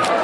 thing.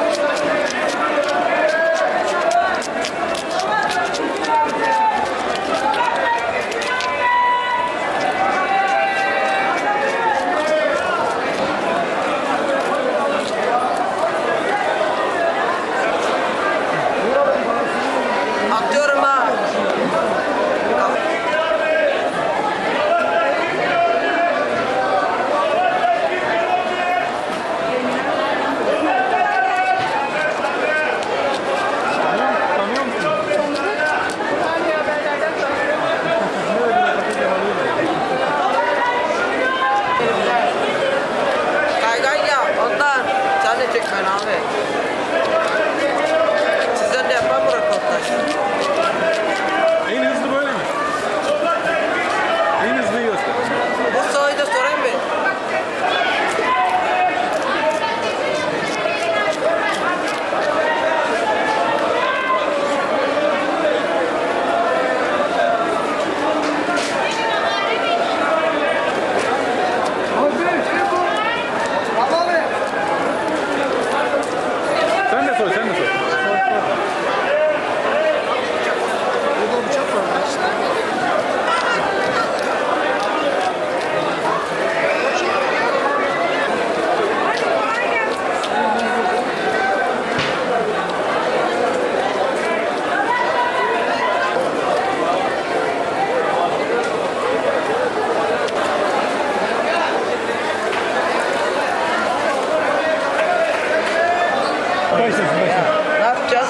Başlasın, başlasın. Ne yapacağız?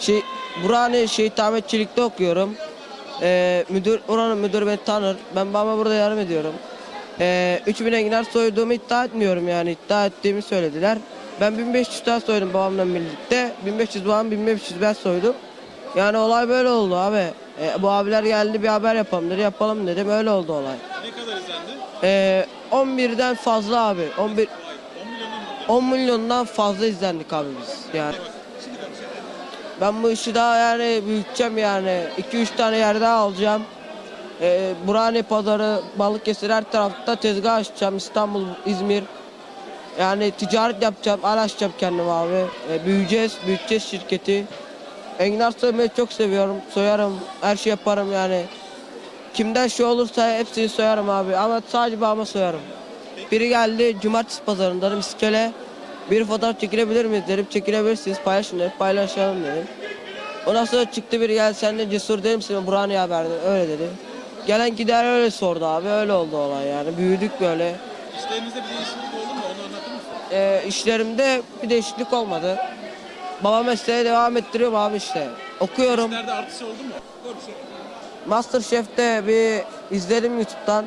Şey, Burhani Şehit Ahmetçilik'te okuyorum. Ee, müdür, oranın müdür beni tanır. Ben babama burada yardım ediyorum. Ee, 3000 enginar soyduğumu iddia etmiyorum yani. iddia ettiğimi söylediler. Ben 1500 tane soydum babamla birlikte. 1500 babam 1500 ben soydum. Yani olay böyle oldu abi. Ee, bu abiler geldi bir haber yapalım dedi yapalım dedim öyle oldu olay. Ne kadar izlendi? Ee, 11'den fazla abi. 11 Vay, 10 milyondan mı? 10 milyondan fazla izlendik abi biz. Yani ben bu işi daha yani büyüteceğim yani. 2-3 tane yer daha alacağım. Ee, Burhani pazarı, Balıkesir her tarafta tezgah açacağım. İstanbul, İzmir. Yani ticaret yapacağım, araştıracağım kendim abi. Ee, büyüyeceğiz, büyüteceğiz şirketi. Enginar soymayı çok seviyorum. Soyarım, her şey yaparım yani. Kimden şey olursa hepsini soyarım abi. Ama sadece babama soyarım. Biri geldi cumartesi pazarında dedim iskele. Bir fotoğraf çekilebilir miyiz dedim. Çekilebilirsiniz paylaşın dedim. Paylaşalım dedim. Ondan sonra çıktı biri geldi sen de cesur değil misin? Burhaniye haber dedi. Öyle dedi. Gelen gider öyle sordu abi. Öyle oldu olay yani. Büyüdük böyle. İşlerinizde bir değişiklik oldu Ee, işlerimde bir değişiklik olmadı. Baba mesleğe devam ettiriyorum abi işte. Okuyorum. Nerede artış oldu mu? Konuş. Masterchef'te bir izledim YouTube'dan.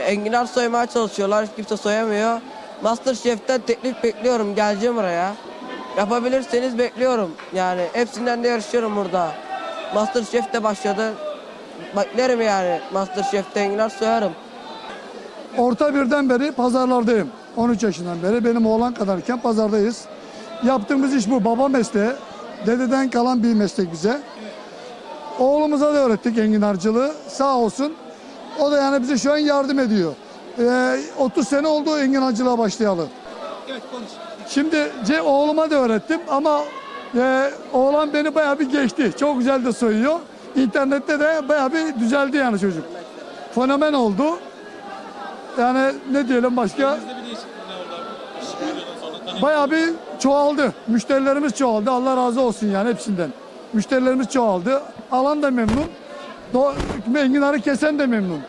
Enginar soymaya çalışıyorlar. Hiç kimse soyamıyor. Masterchef'ten teklif bekliyorum. Geleceğim oraya. Yapabilirseniz bekliyorum. Yani hepsinden de yarışıyorum burada. Masterchef'te başladı. Beklerim yani. Masterchef'te enginar soyarım. Orta birden beri pazarlardayım. 13 yaşından beri benim oğlan kadarken pazardayız. Yaptığımız iş bu. Baba mesleği. Dededen kalan bir meslek bize. Oğlumuza da öğrettik enginarcılığı. Sağ olsun. O da yani bize şu an yardım ediyor. Ee, 30 sene oldu enginarcılığa başlayalı. Evet konuş. Şimdi C oğluma da öğrettim ama e, oğlan beni bayağı bir geçti. Çok güzel de soyuyor. İnternette de bayağı bir düzeldi yani çocuk. Fenomen oldu. Yani ne diyelim başka? Sizde bir değişiklik ne oldu abi? Videodan sonra tanıyalım. Bayağı bir çoğaldı. Müşterilerimiz çoğaldı. Allah razı olsun yani hepsinden. Müşterilerimiz çoğaldı. Alan da memnun. Do enginarı kesen de memnun.